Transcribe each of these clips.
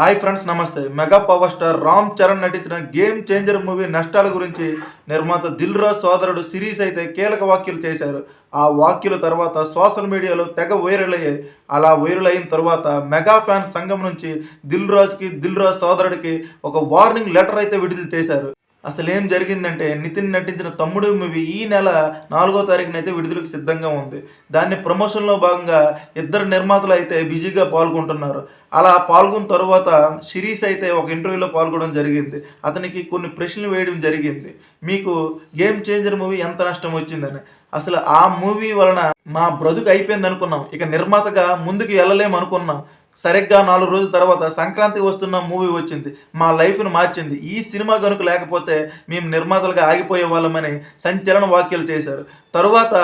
Hi friends namaste. Mega power star Ram Charan నటించిన game changer movie నష్టాల గురించి నిర్మాత దిల్ రాజ్ సోదరుడు సిరీస్ అయితే కీలక వ్యాఖ్యలు చేశారు. ఆ వ్యాఖ్యల తర్వాత సోషల్ మీడియాలో తెగ వైరల్ అయ్యాయి. అలా వైరల్ అయిన తర్వాత మెగా ఫ్యాన్స్ సంఘం నుంచి దిల్ రాజ్కి దిల్ రాజ్ సోదరుడికి ఒక వార్నింగ్ లెటర్ అయితే విడుదల చేశారు. అసలు ఏం జరిగిందంటే నితిన్ నటించిన తమ్ముడు మూవీ ఈ నెల నాలుగో తారీఖున అయితే విడుదలకు సిద్ధంగా ఉంది. దాన్ని ప్రమోషన్లో భాగంగా ఇద్దరు నిర్మాతలు అయితే బిజీగా పాల్గొంటున్నారు. అలా పాల్గొన్న తర్వాత సిరీస్ అయితే ఒక ఇంటర్వ్యూలో పాల్గొనడం జరిగింది. అతనికి కొన్ని ప్రశ్నలు వేయడం జరిగింది. మీకు గేమ్ చేంజర్ మూవీ ఎంత నష్టం వచ్చిందని. అసలు ఆ మూవీ వలన మా బ్రతుకు అయిపోయింది అనుకున్నాం ఇక నిర్మాతగా ముందుకు వెళ్ళలేము అనుకున్నాం సరిగ్గా నాలుగు రోజుల తర్వాత సంక్రాంతి వస్తున్న మూవీ వచ్చింది. మా లైఫ్ను మార్చింది. ఈ సినిమా కనుక లేకపోతే మేము నిర్మాతలుగా ఆగిపోయే వాళ్ళమని సంచలన వ్యాఖ్యలు చేశారు. తరువాత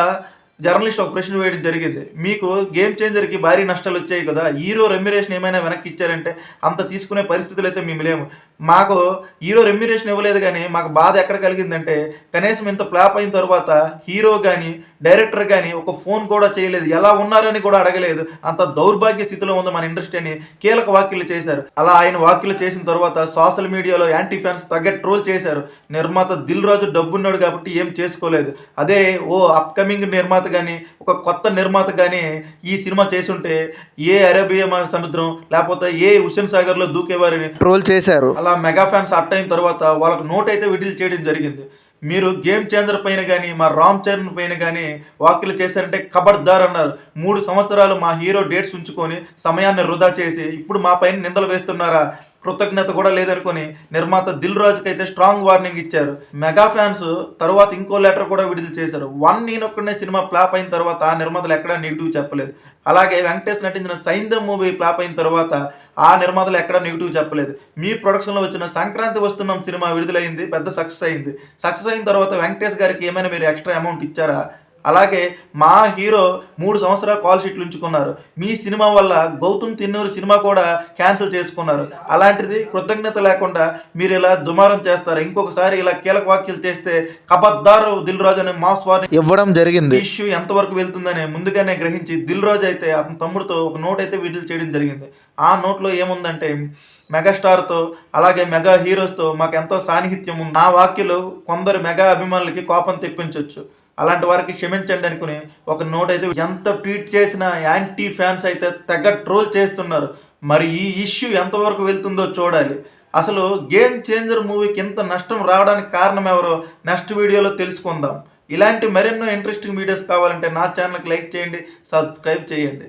జర్నలిస్ట్ ఆపరేషన్ వేయడం జరిగింది. మీకు గేమ్ చేంజర్కి భారీ నష్టాలు వచ్చాయి కదా హీరో రెమ్యురేషన్ ఏమైనా వెనక్కి ఇచ్చారంటే అంత తీసుకునే పరిస్థితులు అయితే మేము లేము. మాకు హీరో రెమ్యురేషన్ ఇవ్వలేదు కానీ మాకు బాధ ఎక్కడ కలిగిందంటే కనీసం ఇంత ఫ్లాప్ అయిన తర్వాత హీరో కానీ డైరెక్టర్ కానీ ఒక ఫోన్ కూడా చేయలేదు. ఎలా ఉన్నారని కూడా అడగలేదు. అంత దౌర్భాగ్య స్థితిలో ఉంది మన ఇండస్ట్రీ అని కీలక వ్యాఖ్యలు చేశారు. అలా ఆయన వ్యాఖ్యలు చేసిన తర్వాత సోషల్ మీడియాలో యాంటీ ఫ్యాన్స్ తగ్గ ట్రోల్ చేశారు. నిర్మాత దిల్ రాజు డబ్బున్నాడు కాబట్టి ఏం చేసుకోలేదు. అదే ఓ అప్కమింగ్ నిర్మాత కానీ ఒక కొత్త నిర్మాత కానీ ఈ సినిమా చేసుంటే ఏ అరేబియా సముద్రం లేకపోతే ఏ హుస్సేన్ సాగర్లో దూకేవారని ట్రోల్ చేశారు. అలా మెగా ఫ్యాన్స్ అట్ అయిన తర్వాత వాళ్ళకి నోట్ అయితే విడుదల చేయడం జరిగింది. మీరు గేమ్ చేంజర్ పైన కానీ మా రామ్ చరణ్ పైన కానీ వ్యాఖ్యలు చేశారంటే ఖబర్దార్ అన్నారు. మూడు సంవత్సరాలు మా హీరో డేట్స్ ఉంచుకొని సమయాన్ని వృధా చేసి ఇప్పుడు మా పైన నిందలు వేస్తున్నారా? కృతజ్ఞత కూడా లేదనుకొని నిర్మాత దిల్ రాజుకి అయితే స్ట్రాంగ్ వార్నింగ్ ఇచ్చారు. మెగా ఫ్యాన్స్ తర్వాత ఇంకో లెటర్ కూడా విడుదల చేశారు. వన్ నేనొక్కడనే సినిమా ఫ్లాప్ అయిన తర్వాత ఆ నిర్మాతలు ఎక్కడా నెగిటివ్ చెప్పలేదు. అలాగే వెంకటేష్ నటించిన సైందం మూవీ ఫ్లాప్ అయిన తర్వాత ఆ నిర్మాతలు ఎక్కడా నెగిటివ్ చెప్పలేదు. మీ ప్రొడక్షన్లో వచ్చిన సంక్రాంతి వస్తున్నాం సినిమా విడుదలైంది పెద్ద సక్సెస్ అయింది. సక్సెస్ అయిన తర్వాత వెంకటేష్ గారికి ఏమైనా మీరు ఎక్స్ట్రా అమౌంట్ ఇచ్చారా? అలాగే మా హీరో మూడు సంవత్సరాలు కాల్ షీట్లు ఉంచుకున్నారు. మీ సినిమా వల్ల గౌతమ్ తిన్నూరు సినిమా కూడా క్యాన్సిల్ చేసుకున్నారు. అలాంటిది కృతజ్ఞత లేకుండా మీరు ఇలా దుమారం చేస్తారు. ఇంకొకసారి ఇలా కీలక వ్యాఖ్యలు చేస్తే కబద్దారు దిల్ రాజు అనే మాస్ వార్ని ఇవ్వడం జరిగింది. ఇష్యూ ఎంతవరకు వెళ్తుందని ముందుగానే గ్రహించి దిల్ రాజు అయితే అతని తమ్ముడితో ఒక నోట్ అయితే విడుదల చేయడం జరిగింది. ఆ నోట్లో ఏముందంటే మెగాస్టార్తో అలాగే మెగా హీరోస్తో మాకు ఎంతో సాన్నిహిత్యం ఉంది. నా వాక్యలు కొందరు మెగా అభిమానులకి కోపం తెప్పించవచ్చు అలాంటి వారికి క్షమించండి అనుకుని ఒక నోట్ అయితే ఎంత ట్వీట్ చేసినా యాంటీ ఫ్యాన్స్ అయితే తెగ ట్రోల్ చేస్తున్నారు. మరి ఈ ఇష్యూ ఎంతవరకు వెళ్తుందో చూడాలి. అసలు గేమ్ చేంజర్ మూవీకి ఇంత నష్టం రావడానికి కారణం ఎవరో నెక్స్ట్ వీడియోలో తెలుసుకుందాం. ఇలాంటి మరెన్నో ఇంట్రెస్టింగ్ వీడియోస్ కావాలంటే నా ఛానల్కి లైక్ చేయండి సబ్స్క్రైబ్ చేయండి.